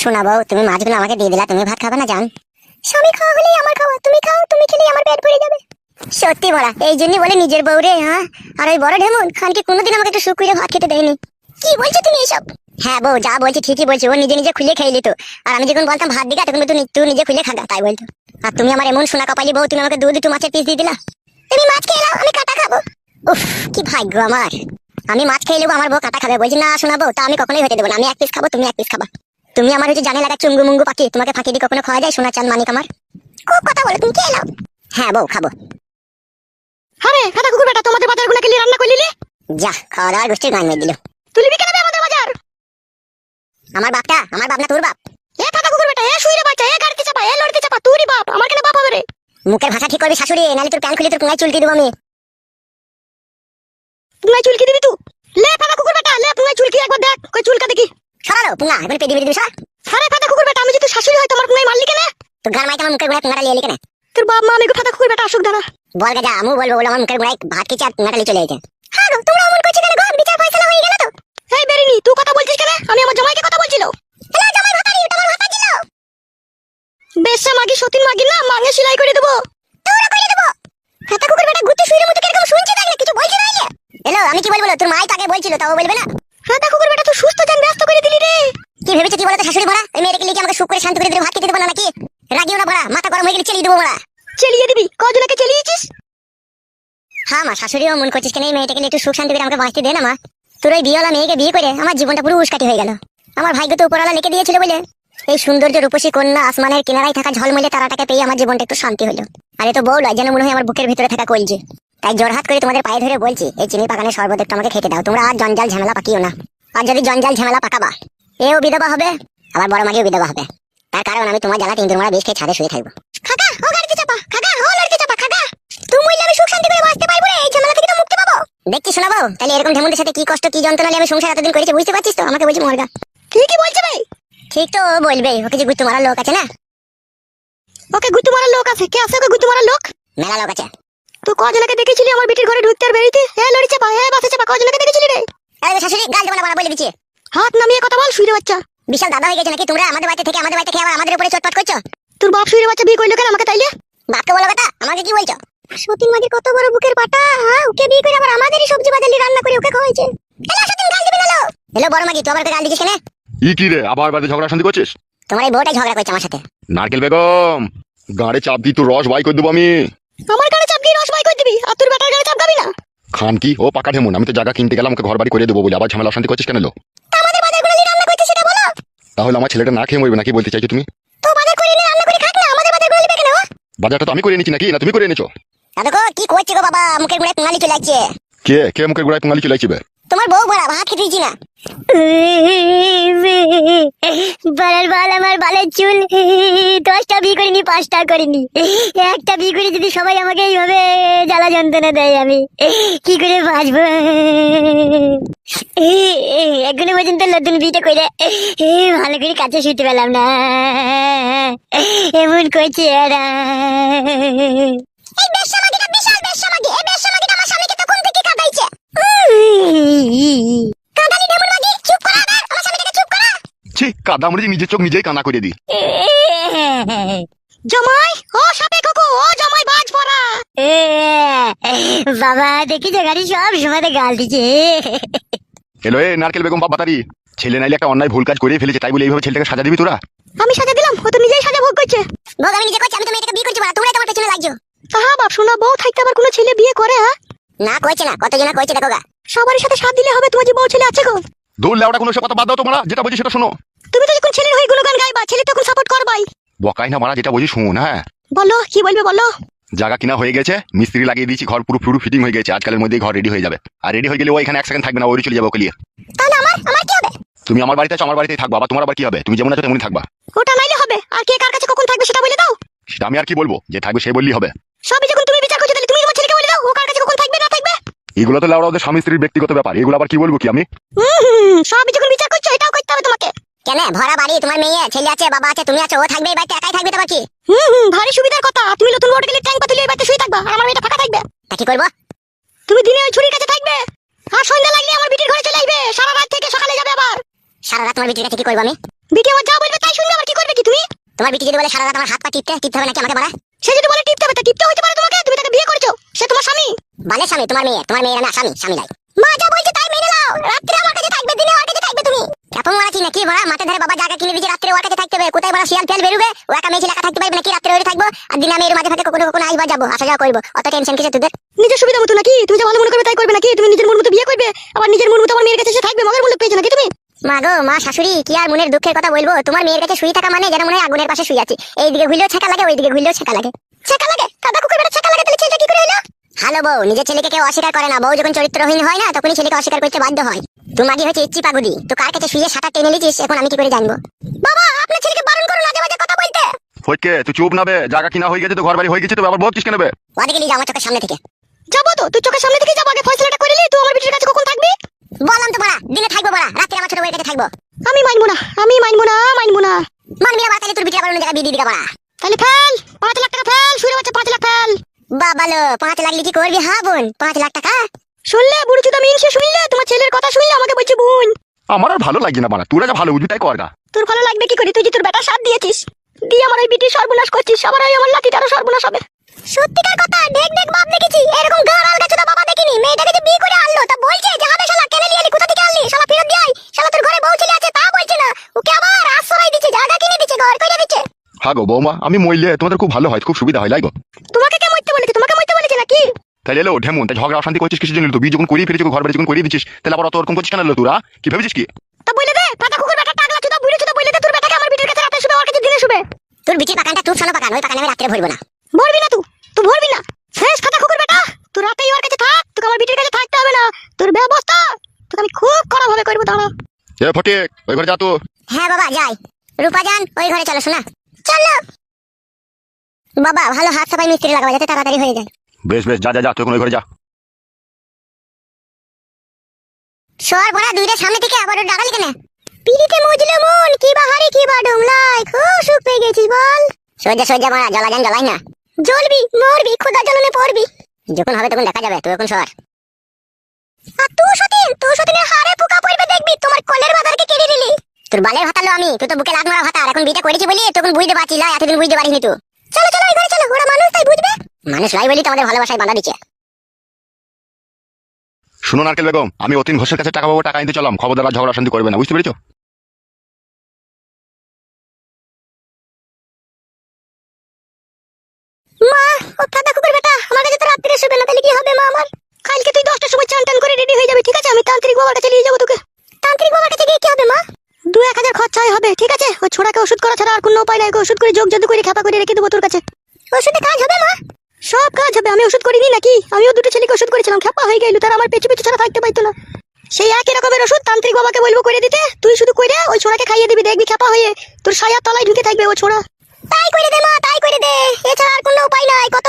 শোনাবো, তুমি মাছগুলো আমাকে দিয়ে দিলা, তুমি ভাত খাবে না, জান? স্বামী খাওয়া হলেই আমার খাওয়া, তুমি খাও, তুমি খেলেই আমার পেট ভরে যাবে। সত্যি বলা, এই জন্যই বলে নিজের বউ রে হ্যাঁ? আর ওই বড় ঢেমন, খানকে কোনোদিন আমাকে একটু সুখ করে ভাত খেতে দেয়নি। কি বলছো তুমি এসব? হ্যাঁ বউ, যা বলছি ঠিকই বলছি, ও নিজে নিজে খুলে খেয়ে নিত। আর আমি যখন বলতাম ভাত দিগা, তখন তুই তুই নিজে খুলে খাগা তাই বলতো। আর তুমি আমার এমন সোনা কপালি বউ, তুমি আমাকে দু দুটো মাছের পিস দিয়ে দিলা? তুমি মাছ খেয়ে নাও, আমি কাটা খাব। উফ, কি ভাগ্য আমার। আমি মাছ খেয়ে নেব, আমার বউ কাটা খাবে। বলছি, না শোনাবো, তা আমি কখনোই হতে দেবো না, আমি এক পিস খাব, তুমি এক পিস খাবা। তুমি আমার হচ্ছে জানে লাগা চুঙ্গু মুঙ্গু পাখি তোমাকে ফাঁকি দিয়ে কখনো খাওয়া যায় সোনা চাঁদ মানিক আমার? খুব কথা বলো তুমি খেয়ে নাও। হ্যাঁ বউ খাব। আরে ফাটা কুকুর বেটা তোমাদের বাজারগুলো কেলি রান্না করলি যা খাওয়া দাওয়ার গোষ্ঠীর গান মেয়ে দিল। তুই লিবি কেন আমাদের বাজার? আমার বাপটা আমার বাপ না তোর বাপ? এ ফাটা কুকুর বেটা এ শুইরে বাচ্চা এ গাড়িতে চাপা এ লড়তে চাপা তুই বাপ আমার কেন বাপ হবে রে? মুখের ভাষা ঠিক করবি শাশুড়ি নাহলে তোর প্যান খুলে তোর পুঙ্গায় চুলকি দেবো আমি। পুঙ্গাই চুলকি দিবি তুই লে ফাটা কুকুর বেটা লে পুঙ্গাই চুলকি একবার দেখ কই চুলকা দেখি। সরালো পুঙ্গা এবার পেদি বেদি দিবি আরে ফাটা কুকুর বেটা আমি যদি শাশুড়ি হয় তোমার পুঙ্গাই মারলি কেন? তো গান মাইকে আমার মুখের গুড়ায় পুঙ্গাটা লিয়ে কেন? তোর বাপ মা আমি ফাটা কুকুর বেটা আসুক দাঁড়া বল গা যা বলব বলে আমার মুখের গুড়ায় ভাত খেয়েছে আর পুঙ্গাটা লিয়ে চলে গেছে হ্যাঁ তোমরা অমন করছ কেন গো? বিচার ফয়সালা হয়ে গেল তো। এই বেরিনি তুই কথা বলছিস কেন? আমি আমার জামাইকে কথা বলছিল। হ্যালো জামাই ভাতারি ওটা আমার ভাতা ছিল। বেশা মাগি সতীন মাগি না মাঙে সেলাই করে দেবো। তোরা কইলে দেবো। কুকুর বেটা মতো কীরকম শুনছে কিছু বলছে না এলো আমি কি বলব তোর মাই তাকে বলছিল তাও বলবে না ফাটা কুকুর বেটা তুই সুস্থ জান ব্যস্ত করে দিলি রে কি ভেবেছো কি বলতো শাশুড়ি ভরা? ওই মেয়েটাকে লিখে আমাকে সুখ করে শান্ত করে দিলে ভাত খেতে দেবো না নাকি? রাগিও না ভরা মাথা গরম হয়ে গেলে চেলিয়ে দেবো ভরা। চেলিয়ে দিবি? কজনকে চেলিয়েছিস? হ্যাঁ মা শাশুড়িও মন করছিস কেন? এই মেয়েটাকে একটু সুখ শান্তি করে আমাকে বাঁচতে দে না মা। তোর ওই বিয়েওয়ালা মেয়েকে বিয়ে করে আমার জীবনটা পুরো উস্কাটি হয়ে গেল। আমার ভাগ্য তো উপরওয়ালা লিখে দিয়েছিল বলে। এই সৌন্দর্য রূপসী কন্যা আসমানের কিনারায় থাকা ঝলমলে তারাটাকে পেয়ে আমার জীবনটা একটু শান্তি হলো। আর তো বউ লয় যেন মনে হয় আমার বুকের ভিতরে থাকা কলছে তাই জোরহাত করে তোমাদের পায়ে ধরে বলছি এই চিনি পাকানের শরবত একটু আমাকে খেতে দাও তোমরা আর জঞ্জাল ঝামেলা পাকিও না। আর যদি জঞ্জাল ঝামেলা পাকাবা এও বিধবা হবে? আবার বড় মাগিও বিধবা হবে। তার কারণ আমি তোমার জ্বালা তিন দিন বেশ খেয়ে ছাদে শুয়ে থাকব। খাকা ও গাড়িতে চাপা খাকা ও লড়তে চাপা খাকা তুমি বললে আমি সুখ শান্তি করে বাঁচতে পারব রে এই ঝামেলা থেকে তো মুক্তি পাবো। দেখছি শোনাবো তাহলে এরকম ঢেমুদের সাথে কি কষ্ট কি যন্ত্রণা আমি সংসার এতদিন করেছি বুঝতে পারছিস তো? আমাকে বলছি মরগা। ঠিকই বলছে ভাই। ঠিক তো ও বলবেই ওকে যে গুত্তু মারার লোক আছে না? ওকে গুতু মারার লোক আছে। কে আছে ওকে গুতু মারার লোক? মেলা লোক আছে। তুই কজনকে দেখেছিলি আমার বিটির ঘরে ঢুকতে আর বেরিতে হে লড়ি চাপা হে বাসে চাপা কজনকে দেখেছিলি রে? আরে শাশুড়ি গাল দেবো না বলে দিচ্ছি। হাত নামিয়ে কথা বল শুইরে বাচ্চা। বিশাল দাদা হয়ে গেছে নাকি? তোমরা আমাদের বাড়িতে থেকে আমাদের বাড়িতে খেয়ে আবার আমাদের উপরে চটপট করছ? তোর বাপ শুইরে বাচ্চা বিয়ে করল কেন আমাকে তাইলে? বাপকে বলো কথা আমাকে কি বলছো? সতীন মাঝে কত বড় বুকের পাটা হ্যাঁ? ওকে বিয়ে করে আবার আমাদেরই সবজি বাজালি রান্না করে ওকে খাওয়াইছে। এলো সতীন গাল দিবি না লো। এলো বড় মাগি তুই আবার গাল দিছিস কেন? ই কি রে আবার বাড়িতে ঝগড়া শান্তি করছিস? তোমার এই বউটাই ঝগড়া করছে আমার সাথে। নারকেল বেগম গাড়ি চাপ দি তোর রস বাই করে দেবো আমি। আমার গাড়ি চাপ দিয়ে রস বাই করে দিবি আর তোর বেটার গাড়ি চাপ গাবি না? খান কি? ও পাকা ঢেমুন আমি তো জায়গা কিনতে গেলাম ওকে ঘর বাড়ি করে দেবো বলে। আবার ঝামেলা অশান্তি করছিস কেন লো আমাদের বাজারগুলো নিয়ে রান্না করছে সেটা বলো তাহলে আমার ছেলেটা না খেয়ে মরবে নাকি বলতে চাইছো তুমি? তো বাজার করে নিয়ে রান্না করে খাক না আমাদের বাজারগুলো নিবে কেন? বাজারটা তো আমি করে নিয়েছি নাকি? না তুমি করে এনেছো? গো কি করছে গো বাবা? মুখের গুড়ায় পুঙালি চলে যাচ্ছে কে? কে মুখের গুড়ায় পোঙালি চলে বে? তোমার বউ বড়া ভাত খেতে দিছি না। বালের বাল আমার বালের চুল। দশটা বিয়ে করিনি পাঁচটা করিনি। একটা বিয়ে করে যদি সবাই আমাকে এইভাবে জ্বালা যন্ত্রণা দেয় আমি কি করে বাঁচবো? এখনও পর্যন্ত নতুন বিয়েটা করে ভালো করে কাছে শুতে পেলাম না। এমন করছে এরা। এই বেশ্যামাগিটা বিশাল বেশ্যামাগি এই বেশ্যামাগিটা আমার স্বামীকে তখন থেকে কাঁদাইছে? কাঁদালি ঢেমুর মাগি চুপ করা আমার স্বামীটাকে চুপ করা ছি কাদা মরে নিজের চোখ নিজেই কানা করে দি জামাই ও সাপে কাকু ও জামাই বাজ পড়া। বাবা দেখি যে গাড়ি সব সময় গাল এলো এ নারকেল বেগম বাপ বাতারি। ছেলে নাইলে একটা অন্যায় ভুল কাজ করে ফেলেছে তাই বলে এইভাবে ছেলেটাকে সাজা দিবি তোরা? আমি সাজা দিলাম ও তো নিজেই সাজা ভোগ করছে। ভোগ আমি নিজে করছি আমি তো মেয়েটাকে বিয়ে করছি তোমার পেছনে লাগছো। তাহা বাপ শোনা বউ থাকতে আবার কোনো ছেলে বিয়ে করে হ্যাঁ না কইছে না কতজনা কইছে দেখো গা। সবারই সাথে সাথ দিলে হবে তোমার যে বউ ছেলে আছে গো। দূর লেওটা কোনো সব কথা বাদ দাও তোমরা যেটা বলছি সেটা শোনো। তুমি তো যখন ছেলের হয়ে গুণগান গাইবা ছেলে তখন সাপোর্ট করবাই। বকাই না মারা যেটা বলছি শুন হ্যাঁ। বলো কি বলবে বলো? জায়গা কিনা হয়ে গেছে মিস্ত্রি লাগিয়ে দিয়েছি ঘর পুরো পুরো ফিটিং হয়ে গেছে আজকালের ঘর রেডি হয়ে যাবে। আর রেডি হয়ে গেলে ও এখানে এক সেকেন্ড থাকবে না ওরই চলে যাবে ওকে নিয়ে। তাহলে আমার আমার কি হবে? তুমি আমার বাড়িতে আছো আমার বাড়িতেই থাকবা আবার তোমার আবার কি হবে? তুমি যেমন আছো তেমনই থাকবা। ওটা নাইলে হবে আর কে কার কাছে কখন থাকবে সেটা বলে দাও। সেটা আমি আর কি বলব? যে থাকবে সে বললেই হবে সবই যখন তুমি বিচার করছ তাহলে তুমি তোমার ছেলেকে বলে দাও ও কার কাছে কখন থাকবে না থাকবে এগুলো তো লাউড়া ওদের স্বামী স্ত্রীর ব্যক্তিগত ব্যাপার। এগুলো আবার কি বলব কি আমি? হুম সবই যখন বিচার করছ এটাও করতে হবে তোমাকে। কেন? ভরা বাড়ি তোমার মেয়ে ছেলে আছে বাবা আছে তুমি আছো ও থাকবে এই বাড়িতে একাই থাকবে তো বাকি? হুম হুম ভারী সুবিধার কথা তুমি নতুন বোর্ড গেলে ট্যাঙ্ক পাতুলে এই বাড়িতে শুয়ে থাকবা আর আমার মেয়েটা ফাঁকা থাকবে। তা কি করব? তুমি দিনে ওই ছুরির কাছে থাকবে আর সন্ধ্যা লাগলে আমার বিটির ঘরে চলে আসবে সারা রাত থেকে সকালে যাবে আবার। সারা রাত তোমার বিটির কাছে কি করব আমি? বিটি আমার যা বলবে নাকি তুমি? তোমার বিটি যদি বলে সারা রাত আমার হাত পা টিপতে টিপতে হবে নাকি আমাকে মারা? সে যদি বলে টিপতে হবে তা টিপতে হইতে পারে তোমাকে তুমি তাকে বিয়ে তোমার স্বামী বালের স্বামী তোমার মেয়ে তোমার মেয়ের না স্বামী স্বামী মা যা বলছে তাই মেনে নাও। রাত্রে আমার কাছে থাকবে দিনে ওর কাছে থাকবে তুমি। মারাচ্ছি নাকি বড়া? মাঠে ধারে বাবা জায়গা কিনে দিয়েছে রাত্রে ওর কাছে থাকতে হবে। কোথায় বড়? শিয়াল ফেল বেরোবে? ও একা মেয়ে ছেলে থাকতে পারবে নাকি? রাত্রে ওরে থাকব? আর দিনে আমি এর মাঝে ফাঁকে কখনো কখনো যাব। আসা যাওয়া করব। অত টেনশন কিসে তোদের? নিজের সুবিধা মতো নাকি? তুমি যে ভালো মনে করবে তাই করবে নাকি? তুমি নিজের মন মতো বিয়ে করবে? আবার নিজের মন মতো আমার মেয়ের কাছে থাকবে? মগের মূল্য পেয়েছ নাকি তুমি? মা গো মা শাশুড়ি কি আর মনের দুঃখের কথা বলব? তোমার মেয়ের কাছে শুয়ে থাকা মানে যেন মনে হয় আগুনের পাশে শুয়ে আছি। এইদিকে ঘুরলেও ছেঁকা লাগে ওইদিকে ঘুরলেও ছেঁকা লাগে। ছেঁকা লাগে? কাদা কুকুর বেটা ছেঁকা লাগে তাহলে ছেলেটা কি করে এলো হ্যালো বউ নিজের ছেলেকে কেউ অস্বীকার করে না। বউ যখন চরিত্রহীন হয় না তখনই ছেলেকে অস্বীকার করতে বাধ্য হয়। তোমার কি হচ্ছে ইচ্ছি পাগুদি তো কার কাছে শুয়ে সাঁতার টেনে নিয়েছিস? এখন আমি কি করে জানব? বাবা আপনার ছেলেকে বারণ করুন আজে বাজে কথা বলতে। ফটকে তুই চুপ নাবে জায়গা কিনা হয়ে গেছে তো ঘর বাড়ি হয়ে গেছে তো আবার বলছিস কেন বে? ওদিকে নিয়ে যাও আমার চোখের সামনে থেকে। যাব তো তুই চোখের সামনে থেকে যাব আগে ফয়সালাটা করে নিলি তুই আমার বিটির কাছে কখন থাকবি? বললাম তো বড়া দিনে থাকব বড়া রাত্রে আমার ছোট বউয়ের কাছে থাকব। আমি মানবো না আমি মানবো না মানবো না। মানবি না বড়া তাহলে তোর বিটির আবার অন্য জায়গায় বিয়ে দিবি বড়া তাহলে ফেল পাঁচ লাখ টাকা ফেল শুরু হচ্ছে পাঁচ লাখ ফেল। বাবালো পাঁচ লাখ কি করবি হা বোন? পাঁচ লাখ টাকা? শুনলে বুড়ো চুদা মিনসে শুনলে তোমার ছেলের কথা শুনলে আমাকে বলছে বোন। আমার আর ভালো লাগছে না বানা তোরা যা ভালো বুঝবি তাই কর গা। তোর ভালো লাগবে কি করে? তুই যে তোর বেটা সাথ দিয়েছিস দিয়ে আমার ওই বিটি সর্বনাশ করছিস আবার ওই আমার লাঠিটারও সর্বনাশ হবে। সত্যিকার কথা দেখ দেখ বাপ দেখেছি এরকম গাড় আলগা চোদা বাবা দেখিনি মেয়েটাকে যে বিয়ে করে আনলো তা বলছে যে হবে শালা কেন লিয়ে কোথা থেকে আনলি? শালা ফেরত দিয়ে আয় শালা তোর ঘরে বউ ছেলে আছে তা বলছে না। ওকে আবার আশ্রয় দিচ্ছে জায়গা কিনে দিচ্ছে ঘর করে দিচ্ছে। হ্যাঁ গো বৌমা আমি মরলে তোমাদের খুব ভালো হয় খুব সুবিধা হয় লাইগো তোমাকে কে মরতে বলেছে তোমাকে মরতে বলেছে নাকি তাহলে এলো ঢেমন তাই ঝগড়া অশান্তি করছিস কিছু জন্য? তো বিয়ে যখন করিয়ে ফেলেছিস ঘর বাড়ি যখন করিয়ে দিচ্ছিস তাহলে আবার অত ওরকম করছিস কেন তোরা? কি ভেবেছিস কি? তা বলে দে পাতা কুকুর বেটা টাকলা চুদা বুড়ো চুদা বলে দে তোর বেটাকে আমার বিটির কাছে রাতে শুবে ওর কাছে দিনে শুবে। তোর বিচির পাকানটা তুই শোনো পাকান ওই পাকানে আমি রাত্রে ভরবো না। ভরবি না তুই তুই ভরবি না। শেষ কথা কুকুর বেটা তুই রাতেই ওর কাছে থাক তোকে আমার বিটির কাছে থাকতে হবে না। তোর ব্যবস্থা তোকে আমি খুব কড়া ভাবে করব দাঁড়া। এ ফটে ওই ঘরে যা তো। হ্যাঁ বাবা যাই। রূপা যান ওই ঘরে চলো শোনা। চলো। বাবা ভালো হাত সাফাই মিস্ত্রি লাগাবা যাতে তাড়াতাড়ি হয়ে যায়। বেশ বেশ যা যা যা তুই এখন ওই ঘরে যা। সর বড়া দুইটা সামনে থেকে আবার ডাকালি কেন? পিড়িতে মজলো মন কি বাহারি কি বা ডুমলাই খুব সুখ পেয়ে গেছিস বল। সজ্জা সজ্জা মারা জ্বলা যান জ্বলাই না। জ্বলবি মরবি খোদা জ্বলনে পড়বি। যখন হবে তখন দেখা যাবে তুই এখন সর। আর তুই সতীন তুই সতীনের হাড়ে পোকা পড়বে দেখবি তোমার কলের বাজারকে কেড়ে নিলি। তোর বালের ভাতালো আমি তুই তো বুকে লাত মারা ভাতার এখন বিটা করেছি বলি তখন বুঝতে পারছি না এতদিন বুঝতে পারিনি তুই চলো চলো এই ঘরে চলো ওরা মানুষ তাই বুঝবে? মানুষ লাই বলি তো আমাদের ভালোবাসায় বাঁধা দিচ্ছে। নারকেল বেগম আমি অতীন ঘোষের কাছে টাকা পাবো টাকা নিতে চলাম খবরদার ঝগড়া অশান্তি করবে না বুঝতে পেরেছ? মা ও কাদা কুকুর বেটা আমার কাছে তো রাত্রে শুবে না তাহলে কি হবে মা আমার? কালকে তুই দশটার সময় চান টান করে রেডি হয়ে যাবি ঠিক আছে? আমি তান্ত্রিক বাবার কাছে নিয়ে যাব তোকে। তান্ত্রিক বাবার কাছে গিয়ে কি হবে মা? দু এক হাজার খরচাই হবে ঠিক আছে? ছোড়াকে ওষুধ করা ছাড়া আর কোনো উপায় নাই ওষুধ করে যোগ জাদু করে খেপা করে রেখে দেবো তোর কাছে। ওষুধে কাজ হবে কাজ হবে, আমি ওষুধ করিনি নাকি? আমিও দুটো ছেলেকে ওষুধ করেছিলাম খেপা হয়ে গেল, তারা আমার পেছু পেছু ছাড়া থাকতে পারতো না। সেই একই রকমের ওষুধ তান্ত্রিক বাবাকে বলব করে দিতে, তুই শুধু করে ওই ছোড়াকে খাইয়ে দিবি, দেখবি খেপা হয়ে তোর সায়া তলায় ঢুকে থাকবে ও ছোড়া। তাই করে দে মা, তাই করে দে, এছাড়া আর কোনো উপায় নাই, কত